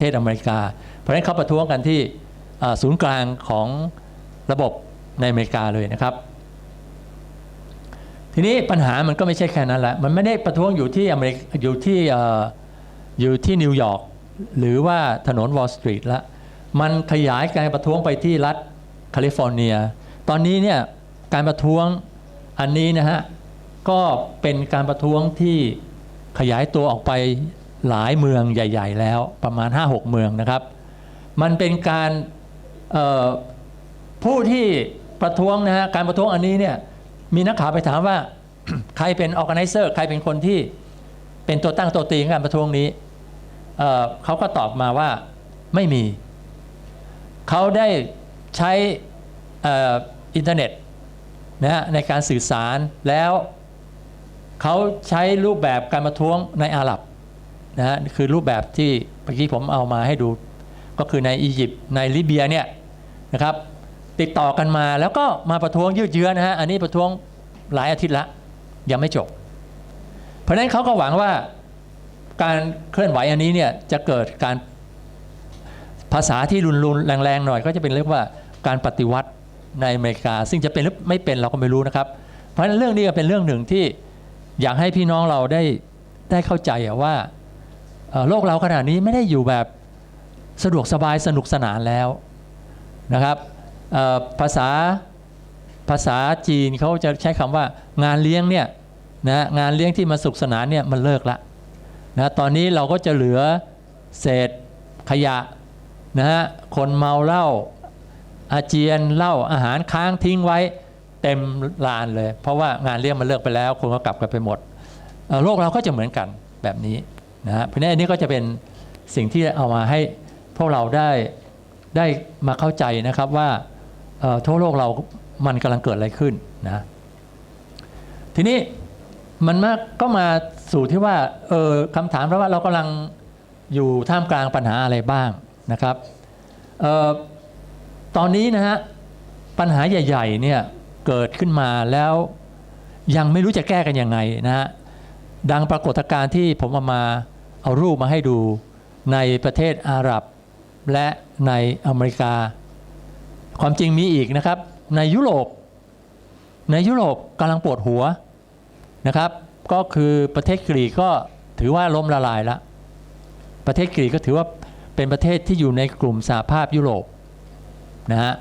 ประเทศอเมริกา เพราะฉะนั้นเขาประท้วงกันที่ศูนย์กลางของระบบในอเมริกาเลยนะครับ ทีนี้ปัญหามันก็ไม่ใช่แค่นั้นแหละมันไม่ได้ประท้วงอยู่ที่อเมริกอยู่ที่เอ่ออยู่ที่นิวยอร์กหรือว่าถนนวอลล์สตรีทละมันขยายการประท้วงไปที่รัฐแคลิฟอร์เนีย ตอนนี้เนี่ยการประท้วงอันนี้นะฮะก็เป็นการประท้วงที่ขยายตัวออกไป หลายเมืองใหญ่ ๆ แล้วประมาณ 5-6 เมืองนะครับ มันเป็นการผู้ที่ประท้วงนะฮะการประท้วงอันนี้เนี่ยมีนักข่าวไปถามว่าใครเป็นออ g a แก z นเซอร์ใครเป็นคนที่เป็นตัวตั้งตัวตีของการประท้วงนี้เเขาก็ตอบมาว่าไม่มี เขาได้ใช้อินเทอร์เน็ตนะฮะในการสื่อสารแล้วเขาใช้รูปแบบการประท้วงในอาหรับ นะฮะคือรูปแบบที่เมื่อกี้ผมเอามาให้ดูก็คือในอียิปต์ในลิเบียเนี่ยนะครับ ติดต่อกันมาแล้วก็มาประท้วงยืดเยื้อนะฮะอันนี้ประท้วงหลายอาทิตย์ละยังไม่จบ เพราะนั้นเขาก็หวังว่าการเคลื่อนไหวอันนี้เนี่ยจะเกิดการภาษาที่รุนรุนๆแรงๆหน่อย ก็จะเป็นเรียกว่าการปฏิวัติในอเมริกา ซึ่งจะเป็นหรือไม่เป็นเราก็ไม่รู้นะครับ เพราะฉะนั้นเรื่องนี้ก็เป็นเรื่องหนึ่งที่อยากให้พี่น้องเราได้ได้เข้าใจว่า โลกเราขณะนี้ไม่ได้อยู่แบบสะดวกสบายสนุกสนานแล้วนะครับภาษาภาษาจีนเขาจะใช้คำว่างานเลี้ยงเนี่ยนะงานเลี้ยงที่มาสุขสนานเนี่ยมันเลิกละนะตอนนี้เราก็จะเหลือเศษขยะนะฮะคนเมาเหล้าอาเจียนเหล้าอาหารค้างทิ้งไว้เต็มลานเลย เพราะว่างานเลี้ยงมันเลิกไปแล้ว คนก็กลับกันไปหมดโลกเราก็จะเหมือนกันแบบนี้ นะฮะเพราะนั้นอันนี้ก็จะเป็นสิ่งที่เอามาให้พวกเราได้ได้มาเข้าใจนะครับว่าทั่วโลกเรามันกำลังเกิดอะไรขึ้นนะทีนี้มันมาก็มาสู่ที่ว่าเออคำถามเพราะว่าเรากำลังอยู่ท่ามกลางปัญหาอะไรบ้างนะครับออตอนนี้นะฮะปัญหาใหญ่ๆเนี่ยเกิดขึ้นมาแล้วยังไม่รู้จะแก้กันยังไงนะฮะ ดังปรากฏการณ์ที่ผมเอามาเอารูปมาให้ดูในประเทศอาหรับ และในอเมริกา ความจริงมีอีกนะครับ ในยุโรป ในยุโรปกำลังปวดหัวนะครับ ก็คือประเทศกรีกก็ถือว่าล้มละลายแล้วประเทศกรีกก็ถือว่าเป็นประเทศที่อยู่ในกลุ่มสหภาพยุโรปนะฮะ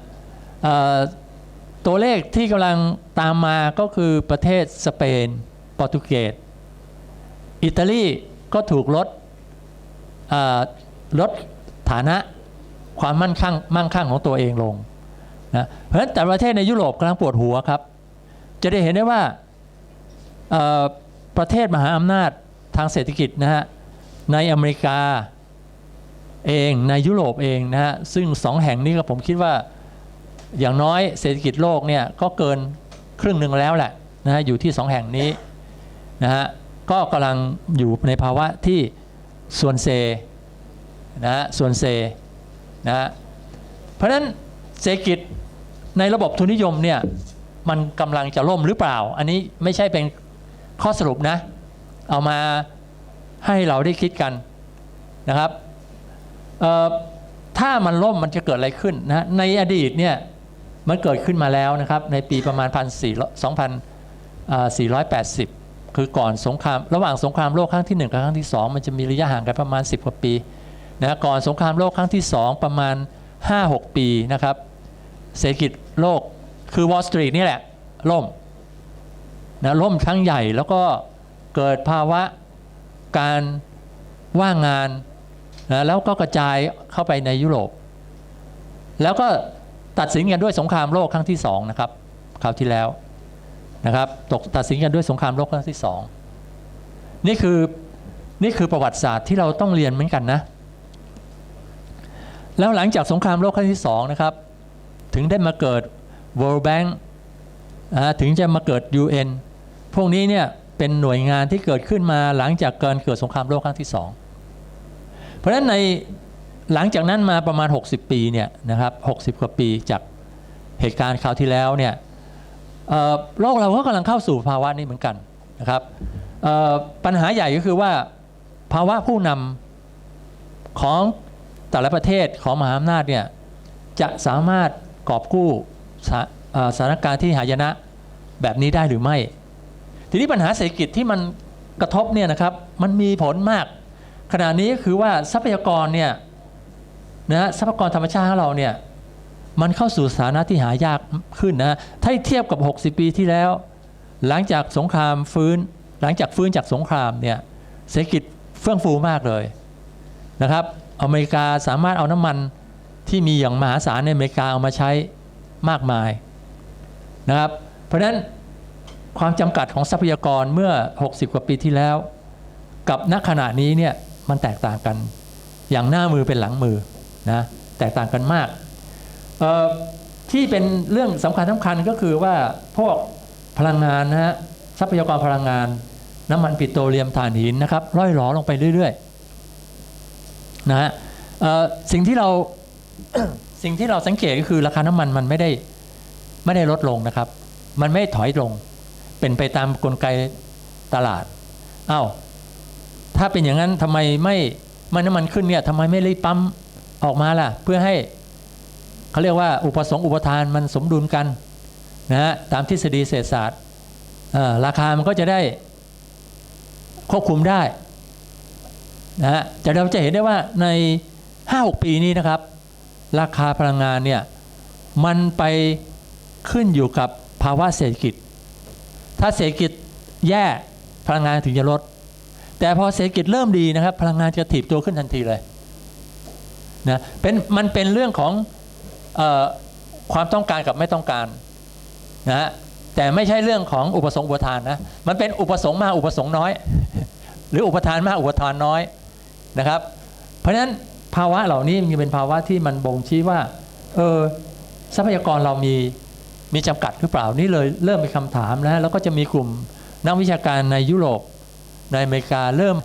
ตัวเลขที่กำลังตามมาก็คือประเทศสเปน โปรตุเกส อิตาลีก็ถูกลดลดฐานะความมั่นคงมั่งคั่งของตัวเองลงนะเพราะฉะนั้นแต่ประเทศในยุโรปกำลังปวดหัวครับ จะได้เห็นได้ว่าประเทศมหาอำนาจทางเศรษฐกิจนะฮะในอเมริกาเองในยุโรปเองนะฮะซึ่งสองแห่งนี้ก็ผมคิดว่าอย่างน้อยเศรษฐกิจโลกเนี่ยก็เกินครึ่งหนึ่งแล้วแหละนะฮะอยู่ที่สองแห่งนี้นะฮะ ก็กำลังอยู่ในภาวะที่ส่วนเซนะฮะส่วนเซนะฮะเพราะฉะนั้นเศรษฐกิจในระบบทุนนิยมเนี่ยมันกำลังจะล่มหรือเปล่า อันนี้ไม่ใช่เป็นข้อสรุปนะ เอามาให้เราได้คิดกันนะครับถ้ามันล่มมันจะเกิดอะไรขึ้นนะในอดีตเนี่ยมันเกิดขึ้นมาแล้วนะครับในปีประมาณ2480 คือก่อนสงครามระหว่างสงครามโลกครั้งที่1กับครั้งที่ 2 มันจะมีระยะห่างกันประมาณ 10 กว่าปีนะก่อนสงครามโลกครั้งที่ 2 ประมาณ 5-6 ปีนะครับ เศรษฐกิจโลกคือ Wall Street นี่แหละ ล่มนะล่มครั้งใหญ่แล้วก็เกิดภาวะการว่างงานนะแล้วก็กระจายเข้าไปในยุโรป แล้วก็ตัดสินกันด้วยสงครามโลกครั้งที่สองนะครับคราวที่แล้ว นะครับตกตัดสินกันด้วยสงครามโลกครั้งที่สองนี่คือนี่คือประวัติศาสตร์ที่เราต้องเรียนเหมือนกันนะ แล้วหลังจากสงครามโลกครั้งที่สองนะครับ ถึงได้มาเกิด World Bank ถึงจะมาเกิด UN พวกนี้เนี่ยเป็นหน่วยงานที่เกิดขึ้นมาหลังจากการเกิดสงครามโลกครั้งที่สองเพราะฉะนั้นในหลังจากนั้นมาประมาณ 60 ปีเนี่ยนะครับ60 กว่าปีจากเหตุการณ์คราวที่แล้วเนี่ย โลกเราก็กำลังเข้าสู่ภาวะนี้เหมือนกันนะครับปัญหาใหญ่ก็คือว่าภาวะผู้นำของแต่ละประเทศของมหาอำนาจเนี่ยจะสามารถกอบกู้สถานการณ์ที่หายนะแบบนี้ได้หรือไม่ ทีนี้ปัญหาเศรษฐกิจที่มันกระทบเนี่ยนะครับมันมีผลมาก ขณะนี้ก็คือว่าทรัพยากรเนี่ยนะทรัพยากรธรรมชาติของเราเนี่ย มันเข้าสู่สถานะที่หายากขึ้นนะ ถ้าเทียบกับ 60 ปีที่แล้ว หลังจากสงครามฟื้น หลังจากฟื้นจากสงครามเนี่ย เศรษฐกิจเฟื่องฟูมากเลยนะครับ อเมริกาสามารถเอาน้ำมันที่มีอย่างมหาศาลในอเมริกาเอามาใช้มากมายนะครับ เพราะฉะนั้นความจำกัดของทรัพยากรเมื่อ 60 กว่าปีที่แล้ว กับณขณะนี้เนี่ยมันแตกต่างกัน อย่างหน้ามือเป็นหลังมือนะแตกต่างกันมาก ที่เป็นเรื่องสำคัญสำคัญก็คือว่าพวกพลังงานนะฮะทรัพยากรพลังงาน น้ำมันปิโตรเลียมถ่านหินนะครับร่อยหลอลงไปเรื่อยๆนะฮะสิ่งที่เราสิ่งที่เราสังเกตก็คือราคาน้ำมันมันไม่ได้ไม่ได้ลดลงนะครับ มันไม่ถอยลง เป็นไปตามกลไกตลาดอ้าวถ้าเป็นอย่างนั้นทำไมไม่ไม่น้ำมันขึ้นเนี่ยทำไมไม่รีบปั๊มออกมาล่ะ เพื่อให้ เขาเรียกว่าอุปสงค์อุปทานมันสมดุลกันนะฮะตามทฤษฎีเศรษฐศาสตร์ราคามันก็จะได้ควบคุมได้นะฮะแต่เราจะเห็นได้ว่าใน 5-6 ปีนี้นะครับ ราคาพลังงานเนี่ยมันไปขึ้นอยู่กับภาวะเศรษฐกิจ ถ้าเศรษฐกิจแย่พลังงานถึงจะลด แต่พอเศรษฐกิจเริ่มดีนะครับ พลังงานจะถีบตัวขึ้นทันทีเลยนะเป็นมันเป็นเรื่องของ ความต้องการกับไม่ต้องการนะฮะแต่ไม่ใช่เรื่องของอุปสงค์อุปทานนะมันเป็นอุปสงค์มากอุปสงค์น้อย หรืออุปทานมากอุปทานน้อยนะครับ เพราะฉะนั้นภาวะเหล่านี้มันเป็นภาวะที่มันบ่งชี้ว่าเออทรัพยากรเรามีมีจำกัดหรือเปล่านี่เลยเริ่มเป็นคำถามนะแล้วก็จะมีกลุ่มนักวิชาการในยุโรปในอเมริกาเริ่ม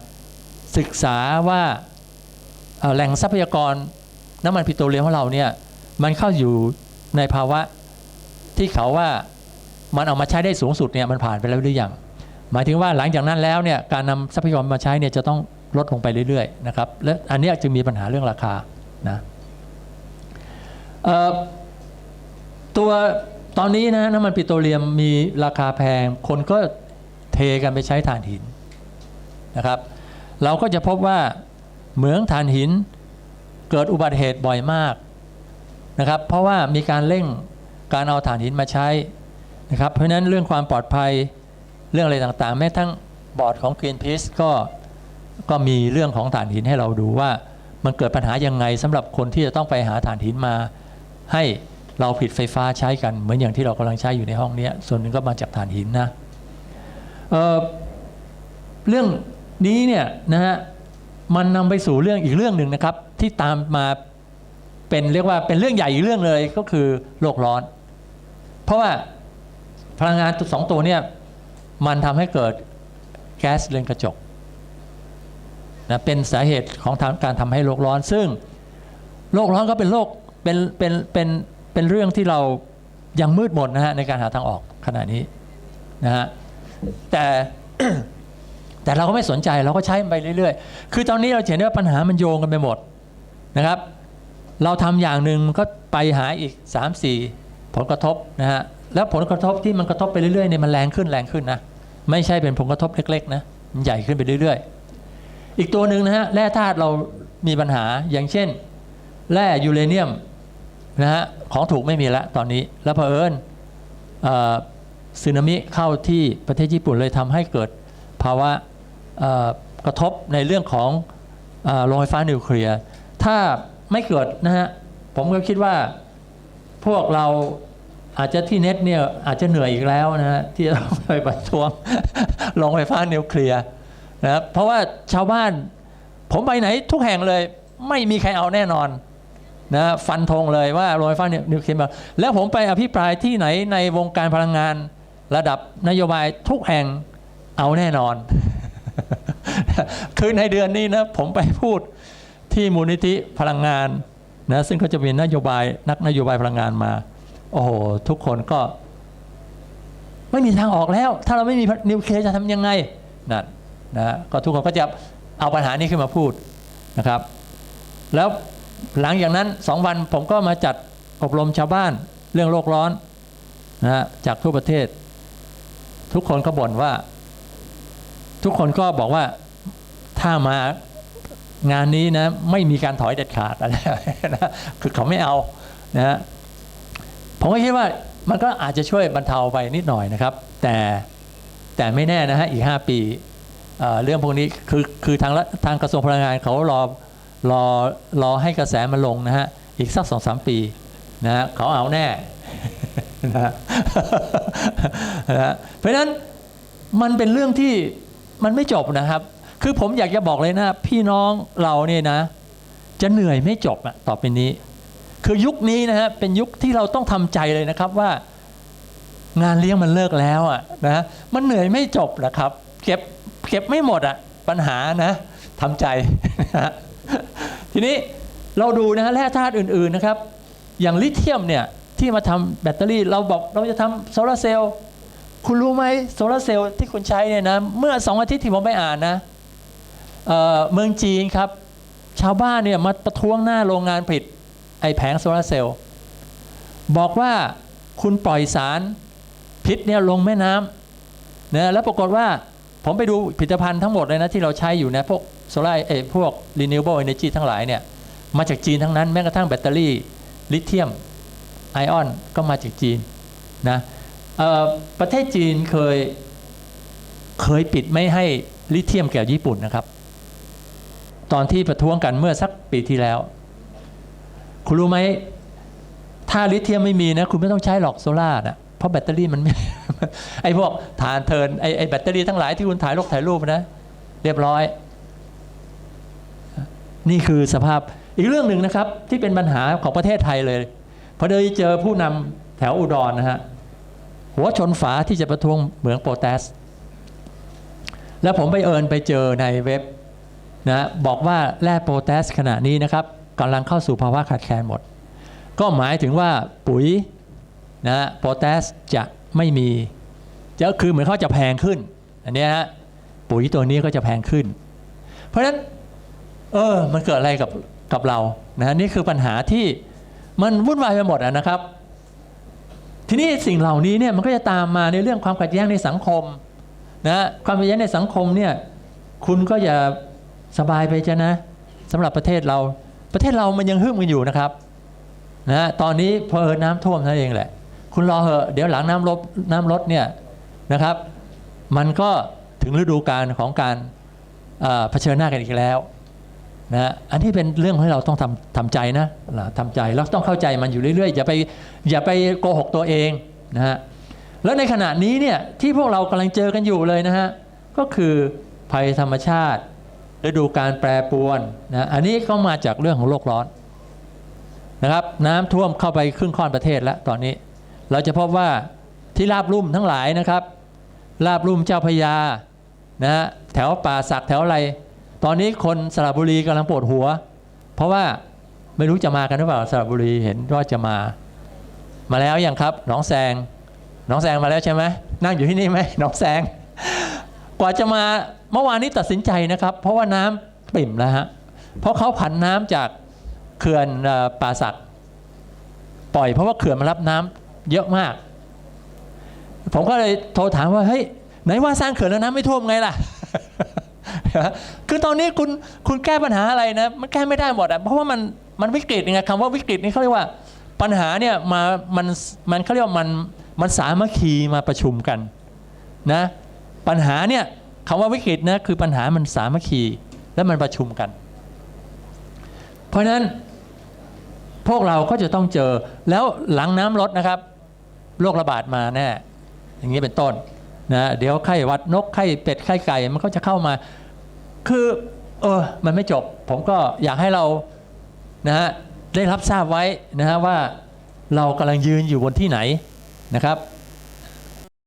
ศึกษาว่าแหล่งทรัพยากรน้ำมันปิโตรเลียมของเราเนี่ย มันเข้าอยู่ในภาวะที่เขาว่ามันเอามาใช้ได้สูงสุดเนี่ยมันผ่านไปแล้วหรือยังหมายถึงว่าหลังจากนั้นแล้วเนี่ยการนำทรัพยากรมาใช้เนี่ยจะต้องลดลงไปเรื่อยๆนะครับและอันนี้จึงมีปัญหาเรื่องราคานะตัวตอนนี้นะน้ำมันปิโตรเลียมมีราคาแพง คนก็เทกันไปใช้ถ่านหินนะครับ เราก็จะพบว่าเหมืองถ่านหินเกิดอุบัติเหตุบ่อยมาก นะครับ เพราะว่ามีการเร่งการเอาถ่านหินมาใช้นะครับ เพราะฉะนั้นเรื่องความปลอดภัยเรื่องอะไรต่างๆ แม้ทั้งบอร์ดของ Greenpeace ก็ก็มีเรื่องของถ่านหินให้เราดูว่ามันเกิดปัญหายังไงสำหรับคนที่จะต้องไปหาถ่านหินมา ให้เราผลิตไฟฟ้าใช้กันเหมือนอย่างที่เรากำลังใช้อยู่ในห้องนี้ส่วนหนึ่งก็มาจากถ่านหินนะเเรื่องนี้เนี่ยนะฮะมันนำไปสู่เรื่องอีกเรื่องหนึ่งนะครับที่ตามมา เป็นเรียกว่าเป็นเรื่องใหญ่อีกเรื่องเลยก็คือโลกร้อน เพราะว่าพลังงานสองตัวเนี่ยมันทำให้เกิดแก๊สเรือนกระจกนะเป็นสาเหตุของการทำให้โลกร้อน ซึ่งโลกร้อนก็เป็นโลกเป็นเป็นเป็นเป็นเรื่องที่เรายังมืดมนนะฮะในการหาทางออกขณะนี้นะฮะแต่แต่เราก็ไม่สนใจเราก็ใช้ไปเรื่อยๆ คือตอนนี้เราเห็นได้ว่าปัญหามันโยงกันไปหมดนะครับ เราทำอย่างหนึ่งมันก็ไปหาอีก 3 4 ผลกระทบนะฮะแล้วผลกระทบที่มันกระทบไปเรื่อยๆเนี่ยมันแรงขึ้นแรงขึ้นนะไม่ใช่เป็นผลกระทบเล็กๆนะมันใหญ่ขึ้นไปเรื่อยๆ อีกตัวหนึ่งนะฮะแร่ธาตุเรามีปัญหาอย่างเช่น แร่ยูเรเนียมนะฮะของถูกไม่มีล้วตอนนี้แล้วเผอิญเอ่อสึนามิเข้าที่ประเทศญี่ปุ่นเลยทำให้เกิดภาวะเอ่อกระทบในเรื่องของเอ่อโรงไฟฟ้านิวเคลียร์ถ้า ไม่เกิดนะฮะผมก็คิดว่าพวกเราอาจจะที่เน็ตเนี่ยอาจจะเหนื่อยอีกแล้วนะฮะที่จะต้องไปประท้วงโรงไฟฟ้านิวเคลียร์นะครับเพราะว่าชาวบ้าน ผมไปไหนทุกแห่งเลย ไม่มีใครเอาแน่นอนนะฟันธงเลยว่าโรงไฟฟ้านิวเคลียร์แล้วผมไปอภิปรายที่ไหนในวงการพลังงานระดับนโยบายทุกแห่งเอาแน่นอน คือในเดือนนี้นะผมไปพูด ที่มูลนิธิพลังงานนะซึ่งเขาจะมีนโยบายนักนโยบายพลังงานมา โอ้โห ทุกคนก็ ไม่มีทางออกแล้ว ถ้าเราไม่มีนิวเคลียร์จะทำยังไงนั่นนะก็ทุกคนก็จะเอาปัญหานี้ขึ้นมาพูดนะครับ แล้วหลังจากนั้นสองวันผมก็มาจัดอบรมชาวบ้านเรื่องโลกร้อนนะฮะจากทั่วประเทศ ทุกคนก็บ่นว่า ทุกคนก็บอกว่าถ้ามา งานนี้นะไม่มีการถอยเด็ดขาดอะไรนะคือเขาไม่เอานะฮะผมก็คิดว่ามันก็อาจจะช่วยบรรเทาไปนิดหน่อยนะครับ แต่แต่ไม่แน่นะฮะอีก 5 ปีเรื่องพวกนี้คือคือทางทางกระทรวงพลังงานเขารอรอรอให้กระแสมันลงนะฮะอีกสักสองสามปีนะฮะเขาเอาแน่นะฮะนะฮะเพราะฉะนั้นมันเป็นเรื่องที่มันไม่จบนะครับ คือผมอยากจะบอกเลยนะ พี่น้องเราเนี่ยนะ จะเหนื่อยไม่จบอะต่อไปนี้ คือยุคนี้นะฮะเป็นยุคที่เราต้องทำใจเลยนะครับว่า งานเลี้ยงมันเลิกแล้วอะนะมันเหนื่อยไม่จบนะครับ เก็บเก็บไม่หมดอะปัญหานะทำใจ ทีนี้เราดูนะฮะแร่ธาตุอื่นๆนะครับ อย่างลิเธียมเนี่ยที่มาทำแบตเตอรี่เราบอกเราจะทำโซลาร์เซลล์คุณรู้ไหมโซลาร์เซลล์ที่คุณใช้เนี่ยนะ เมื่อสองอาทิตย์ที่ผมไปอ่านนะ เมืองจีนครับ ชาวบ้านเนี่ยมาประท้วงหน้าโรงงานผลิตไอแผงโซลาร์เซลล์บอกว่าคุณปล่อยสารพิษเนี่ยลงแม่น้ำนะแล้วปรากฏว่าผมไปดูผลิตภัณฑ์ทั้งหมดเลยนะ ที่เราใช้อยู่นะพวกโซลาร์เอพวก renewable energy ทั้งหลายเนี่ยมาจากจีนทั้งนั้นแม้กระทั่งแบตเตอรี่ลิเธียมไอออนก็มาจากจีนนะประเทศจีนเคยเคยปิดไม่ให้ลิเธียมแก่ญี่ปุ่นนะครับ ตอนที่ประท้วงกันเมื่อสักปีที่แล้ว คุณรู้ไหมถ้าลิเธียมไม่มีนะคุณไม่ต้องใช้หรอกโซล่าร์นะเพราะแบตเตอรี่มันไม่ไอพวกฐานเทินไอไอแบตเตอรี่ทั้งหลายที่คุณถ่ายรูปถ่ายรูปนะ เรียบร้อย นี่คือสภาพอีกเรื่องหนึ่งนะครับ ที่เป็นปัญหาของประเทศไทยเลยพอเดยเจอผู้นำแถวอุดรนะฮะหัวชนฝาที่จะประท้วงเหมืองโปรแทสแล้วผมไปเอิญไปเจอในเว็บ นะบอกว่าแร่โปรแทสขณะนี้นะครับกำลังเข้าสู่ภาวะขาดแคลนหมด ก็หมายถึงว่าปุ๋ยนะโปรแทสจะไม่มีจะคือเหมือนเขาจะแพงขึ้นอันเนี้ยฮะปุ๋ยตัวนี้ก็จะแพงขึ้น เพราะฉะนั้นเออมันเกิดอะไรกับกับเรานะนี่คือปัญหาที่มันวุ่นวายไปหมดอะนะครับ ทีนี้สิ่งเหล่านี้เนี่ยมันก็จะตามมาในเรื่องความขัดแย้งในสังคมนะความขัดแย้งในสังคมเนี่ยคุณก็อย่า สบายไปจ้ะนะสำหรับประเทศเรา ประเทศเรามันยังหึ่มกันอยู่นะครับนะตอนนี้เพอน้ำท่วมนั่นเองแหละ คุณรอเหอะเดี๋ยวหลังน้ำลดน้ำลดเนี่ยนะครับ มันก็ถึงฤดูกาลของการเผชิญหน้ากันอีกแล้วนะอันนี้เป็นเรื่องที่เราต้องทำทำใจนะนะทำใจแล้วต้องเข้าใจมันอยู่เรื่อยๆอย่าไปอย่าไปโกหกตัวเองนะฮะแล้วในขณะนี้เนี่ยที่พวกเรากำลังเจอกันอยู่เลยนะฮะก็คือภัยธรรมชาติ ฤดูการแปรปรวนนะอันนี้ก็มาจากเรื่องของโลกร้อนนะครับ น้ำท่วมเข้าไปครึ่งค่อนประเทศแล้วตอนนี้ เราจะพบว่าที่ราบลุ่มทั้งหลายนะครับราบลุ่มเจ้าพระยานะฮะแถวป่าสักแถวอะไร ตอนนี้คนสระบุรีกำลังปวดหัว เพราะว่าไม่รู้จะมากันหรือเปล่าสระบุรีเห็นว่าจะมา มาแล้วยังครับน้องแซงน้องแซงมาแล้วใช่ไหมนั่งอยู่ที่นี่ไหมน้องแซงกว่าจะมา เมื่อวานนี้ตัดสินใจนะครับ เพราะว่าน้ำปิ่มแล้วฮะเพราะเขาผันน้ำจากเขื่อนป่าสักปล่อยเพราะว่าเขื่อนมารับน้ำเยอะมาก ผมก็เลยโทรถามว่าเฮ้ยไหนว่าสร้างเขื่อนแล้วน้ำไม่ท่วมไงล่ะคือตอนนี้คุณคุณแก้ปัญหาอะไรนะ มันแก้ไม่ได้หมดอะเพราะว่ามันมันวิกฤตไงคำว่าวิกฤตนี่เขาเรียกว่าปัญหาเนี่ยมามันมันเขาเรียกว่ามันมันสามัคคีมาประชุมกันนะ ปัญหาเนี่ย คำว่าวิกฤตนะคือปัญหามันสามัคคีและมันประชุมกัน เพราะฉะนั้นพวกเราก็จะต้องเจอแล้วหลังน้ำลดนะครับโรคระบาดมาแน่อย่างนี้เป็นต้นนะเดี๋ยวไข้วัดนกไข้เป็ดไข้ไก่มันก็จะเข้ามา คือเออมันไม่จบ ผมก็อยากให้เรานะฮะได้รับทราบไว้นะฮะว่าเรากำลังยืนอยู่บนที่ไหนนะครับ